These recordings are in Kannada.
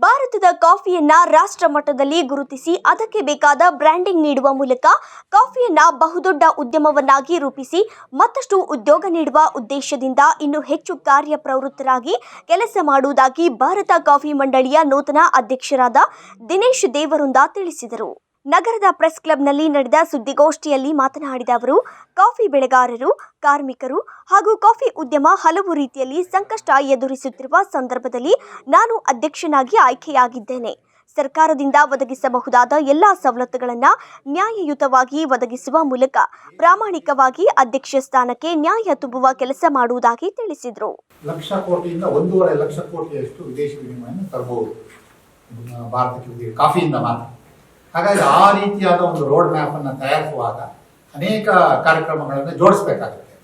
ಭಾರತದ ಕಾಫಿಯನ್ನ ರಾಷ್ಟ್ರ ಮಟ್ಟದಲ್ಲಿ ಗುರುತಿಸಿ ಅದಕ್ಕೆ ಬೇಕಾದ ಬ್ರ್ಯಾಂಡಿಂಗ್ ನೀಡುವ ಮೂಲಕ ಕಾಫಿಯನ್ನ ಬಹುದೊಡ್ಡ ಉದ್ಯಮವನ್ನಾಗಿ ರೂಪಿಸಿ ಮತ್ತಷ್ಟು ಉದ್ಯೋಗ ನೀಡುವ ಉದ್ದೇಶದಿಂದ ಇನ್ನು ಹೆಚ್ಚು ಕಾರ್ಯಪ್ರವೃತ್ತರಾಗಿ ಕೆಲಸ ಮಾಡುವುದಾಗಿ ಭಾರತ ಕಾಫಿ ಮಂಡಳಿಯ ನೂತನ ಅಧ್ಯಕ್ಷರಾದ ದಿನೇಶ್ ದೇವರುಂದ ತಿಳಿಸಿದರು. ನಗರದ ಪ್ರೆಸ್ ಕ್ಲಬ್ನಲ್ಲಿ ನಡೆದ ಸುದ್ದಿಗೋಷ್ಠಿಯಲ್ಲಿ ಮಾತನಾಡಿದ ಅವರು, ಕಾಫಿ ಬೆಳೆಗಾರರು, ಕಾರ್ಮಿಕರು ಹಾಗೂ ಕಾಫಿ ಉದ್ಯಮ ಹಲವು ರೀತಿಯಲ್ಲಿ ಸಂಕಷ್ಟ ಎದುರಿಸುತ್ತಿರುವ ಸಂದರ್ಭದಲ್ಲಿ ನಾನು ಅಧ್ಯಕ್ಷನಾಗಿ ಆಯ್ಕೆಯಾಗಿದ್ದೇನೆ. ಸರ್ಕಾರದಿಂದ ಒದಗಿಸಬಹುದಾದ ಎಲ್ಲ ಸವಲತ್ತುಗಳನ್ನು ನ್ಯಾಯಯುತವಾಗಿ ಒದಗಿಸುವ ಮೂಲಕ ಪ್ರಾಮಾಣಿಕವಾಗಿ ಅಧ್ಯಕ್ಷ ಸ್ಥಾನಕ್ಕೆ ನ್ಯಾಯ ತುಂಬುವ ಕೆಲಸ ಮಾಡುವುದಾಗಿ ತಿಳಿಸಿದರು. ಲಕ್ಷ ಕೋಟಿಯಿಂದ ಒಂದೂವರೆ ಲಕ್ಷ ಕೋಟಿಯಷ್ಟು ವಿದೇಶಿ ವಿನಿಮಯ ತರಬಹುದು. ಭಾರತಕ್ಕೆ ಕಾಫಿಯಿಂದ ಮಾತ್ರ. ಹಾಗಾಗಿ ಆ ರೀತಿಯಾದ ಒಂದು ರೋಡ್ ಮ್ಯಾಪ್ ಅನ್ನು ತಯಾರಿಸುವಾಗ ಅನೇಕ ಕಾರ್ಯಕ್ರಮಗಳನ್ನು ಜೋಡಿಸ್ಬೇಕಾಗುತ್ತೆ.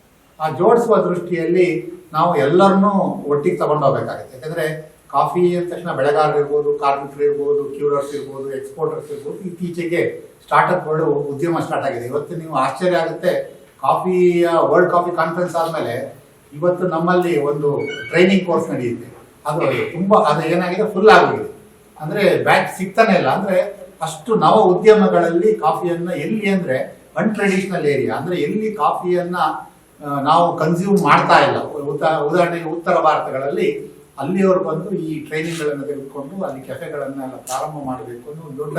ಆ ಜೋಡಿಸುವ ದೃಷ್ಟಿಯಲ್ಲಿ ನಾವು ಎಲ್ಲರನ್ನೂ ಒಟ್ಟಿಗೆ ತಗೊಂಡು ಹೋಗ್ಬೇಕಾಗುತ್ತೆ. ಯಾಕಂದ್ರೆ ಕಾಫಿ ಅಂದ ತಕ್ಷಣ ಬೆಳೆಗಾರರು ಇರ್ಬೋದು ಕಾರ್ಮಿಕರು ಇರ್ಬೋದು ಕ್ಯೂರರ್ಸ್ ಇರ್ಬೋದು ಎಕ್ಸ್ಪೋರ್ಟರ್ಸ್ ಇರ್ಬೋದು, ಇತ್ತೀಚೆಗೆ ಸ್ಟಾರ್ಟ್ಅಪ್ಗಳು ಉದ್ಯಮ ಸ್ಟಾರ್ಟ್ ಆಗಿದೆ. ಇವತ್ತು ನೀವು ಆಶ್ಚರ್ಯ ಆಗುತ್ತೆ. ಕಾಫಿಯ ವರ್ಲ್ಡ್ ಕಾಫಿ ಕಾನ್ಫರೆನ್ಸ್ ಆದಮೇಲೆ ಇವತ್ತು ನಮ್ಮಲ್ಲಿ ಒಂದು ಟ್ರೈನಿಂಗ್ ಕೋರ್ಸ್ ನಡೆಯುತ್ತೆ. ಅದು ತುಂಬಾ ಅದು ಏನಾಗಿದೆ? ಫುಲ್ ಆಗೋಗಿದೆ. ಅಂದ್ರೆ ಬ್ಯಾಚ್ ಸಿಗ್ತಾನೆ ಇಲ್ಲ. ಅಂದ್ರೆ ಅಷ್ಟು ನವ ಉದ್ಯಮಗಳಲ್ಲಿ ಕಾಫಿಯನ್ನ ಎಲ್ಲಿ ಅಂದ್ರೆ ಅನ್ಟ್ರೆಡಿಷನಲ್ ಏರಿಯಾ ಅಂದ್ರೆ ಎಲ್ಲಿ ಕಾಫಿಯನ್ನ ನಾವು ಕನ್ಸ್ಯೂಮ್ ಮಾಡ್ತಾ ಇಲ್ಲ. ಉದಾ- ಉದಾಹರಣೆಗೆ ಉತ್ತರ ಭಾರತಗಳಲ್ಲಿ ಅಲ್ಲಿಯವರು ಬಂದು ಈ ಟ್ರೈನಿಂಗ್ಗಳನ್ನು ತೆಗೆದುಕೊಂಡು ಅಲ್ಲಿ ಕೆಫೆಗಳನ್ನೆಲ್ಲ ಪ್ರಾರಂಭ ಮಾಡಬೇಕು ಅನ್ನೋ ಒಂದು ದೊಡ್ಡ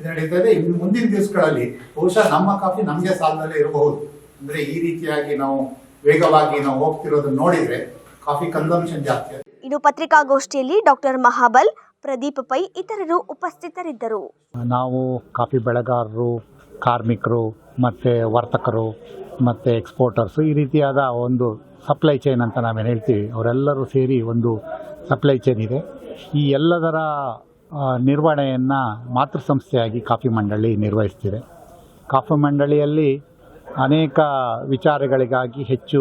ಇದು ನಡೀತಾ ಇದೆ. ಇನ್ನು ಮುಂದಿನ ದಿವಸಗಳಲ್ಲಿ ಬಹುಶಃ ನಮ್ಮ ಕಾಫಿ ನಮಗೆ ಸಾಲದಲ್ಲೇ ಇರಬಹುದು. ಅಂದ್ರೆ ಈ ರೀತಿಯಾಗಿ ನಾವು ವೇಗವಾಗಿ ನಾವು ಹೋಗ್ತಿರೋದನ್ನ ನೋಡಿದ್ರೆ ಕಾಫಿ ಕನ್ಸಂಪ್ಷನ್ ಜಾಸ್ತಿ. ಇನ್ನು ಪತ್ರಿಕಾಗೋಷ್ಠಿಯಲ್ಲಿ ಡಾಕ್ಟರ್ ಮಹಾಬಲ್ ಪ್ರದೀಪ್ ಪೈ ಇತರರು ಉಪಸ್ಥಿತರಿದ್ದರು. ನಾವು ಕಾಫಿ ಬೆಳೆಗಾರರು, ಕಾರ್ಮಿಕರು, ಮತ್ತು ವರ್ತಕರು, ಮತ್ತು ಎಕ್ಸ್ಪೋರ್ಟರ್ಸು ಈ ರೀತಿಯಾದ ಒಂದು ಸಪ್ಲೈ ಚೈನ್ ಅಂತ ನಾವೇನು ಹೇಳ್ತೀವಿ, ಅವರೆಲ್ಲರೂ ಸೇರಿ ಒಂದು ಸಪ್ಲೈ ಚೈನ್ ಇದೆ. ಈ ಎಲ್ಲದರ ನಿರ್ವಹಣೆಯನ್ನು ಮಾತೃಸಂಸ್ಥೆಯಾಗಿ ಕಾಫಿ ಮಂಡಳಿ ನಿರ್ವಹಿಸ್ತಿದೆ. ಕಾಫಿ ಮಂಡಳಿಯಲ್ಲಿ ಅನೇಕ ವಿಚಾರಗಳಿಗಾಗಿ ಹೆಚ್ಚು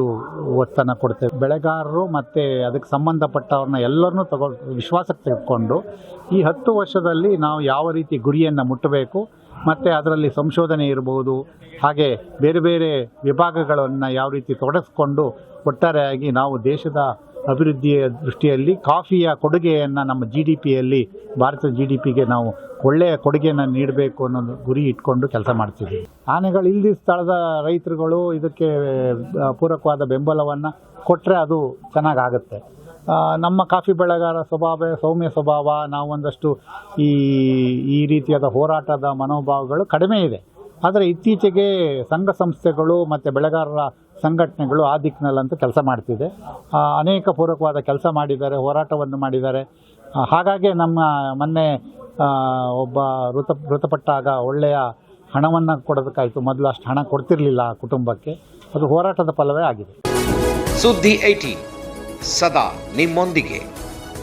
ಒತ್ತನ್ನು ಕೊಡ್ತೇವೆ. ಬೆಳೆಗಾರರು ಮತ್ತು ಅದಕ್ಕೆ ಸಂಬಂಧಪಟ್ಟವ್ರನ್ನ ಎಲ್ಲರನ್ನೂ ತಗೊ ವಿಶ್ವಾಸಕ್ಕೆ ತೆಗೆದುಕೊಂಡು ಈ ಹತ್ತು ವರ್ಷದಲ್ಲಿ ನಾವು ಯಾವ ರೀತಿ ಗುರಿಯನ್ನು ಮುಟ್ಟಬೇಕು, ಮತ್ತು ಅದರಲ್ಲಿ ಸಂಶೋಧನೆ ಇರಬಹುದು ಹಾಗೆ ಬೇರೆ ಬೇರೆ ವಿಭಾಗಗಳನ್ನು ಯಾವ ರೀತಿ ತೊಡಗಿಸ್ಕೊಂಡು ಒಟ್ಟಾರೆಯಾಗಿ ನಾವು ದೇಶದ ಅಭಿವೃದ್ಧಿಯ ದೃಷ್ಟಿಯಲ್ಲಿ ಕಾಫಿಯ ಕೊಡುಗೆಯನ್ನು ನಮ್ಮ ಜಿ ಡಿ ಪಿಯಲ್ಲಿ ಭಾರತದ ಜಿ ಡಿ ಪಿಗೆ ನಾವು ಒಳ್ಳೆಯ ಕೊಡುಗೆಯನ್ನು ನೀಡಬೇಕು ಅನ್ನೋದು ಗುರಿ ಇಟ್ಕೊಂಡು ಕೆಲಸ ಮಾಡ್ತೀವಿ ಆನೆಗಳು ಇಲ್ದಿ ಸ್ಥಳದ ರೈತರುಗಳು ಇದಕ್ಕೆ ಪೂರಕವಾದ ಬೆಂಬಲವನ್ನು ಕೊಟ್ಟರೆ ಅದು ಚೆನ್ನಾಗಾಗುತ್ತೆ. ನಮ್ಮ ಕಾಫಿ ಬೆಳೆಗಾರ ಸ್ವಭಾವ, ಸೌಮ್ಯ ಸ್ವಭಾವ, ನಾವು ಒಂದಷ್ಟು ಈ ಈ ರೀತಿಯಾದ ಹೋರಾಟದ ಮನೋಭಾವಗಳು ಕಡಿಮೆ ಇದೆ. ಆದರೆ ಇತ್ತೀಚೆಗೆ ಸಂಘ ಸಂಸ್ಥೆಗಳು ಮತ್ತು ಬೆಳೆಗಾರರ ಸಂಘಟನೆಗಳು ಆ ದಿಕ್ಕಿನಲ್ಲಂತೂ ಕೆಲಸ ಮಾಡ್ತಿದೆ. ಅನೇಕ ಪೂರಕವಾದ ಕೆಲಸ ಮಾಡಿದ್ದಾರೆ, ಹೋರಾಟವನ್ನು ಮಾಡಿದ್ದಾರೆ. ಹಾಗಾಗಿ ನಮ್ಮ ಮೊನ್ನೆ ಒಬ್ಬ ಮೃತ, ಮೃತಪಟ್ಟಾಗ ಒಳ್ಳೆಯ ಹಣವನ್ನು ಕೊಡೋದಕ್ಕಾಯಿತು. ಮೊದಲು ಅಷ್ಟು ಹಣ ಕೊಡ್ತಿರಲಿಲ್ಲ ಆ ಕುಟುಂಬಕ್ಕೆ. ಅದು ಹೋರಾಟದ ಫಲವೇ ಆಗಿದೆ. ಸುದ್ದಿ ಐಟಿ ಸದಾ ನಿಮ್ಮೊಂದಿಗೆ.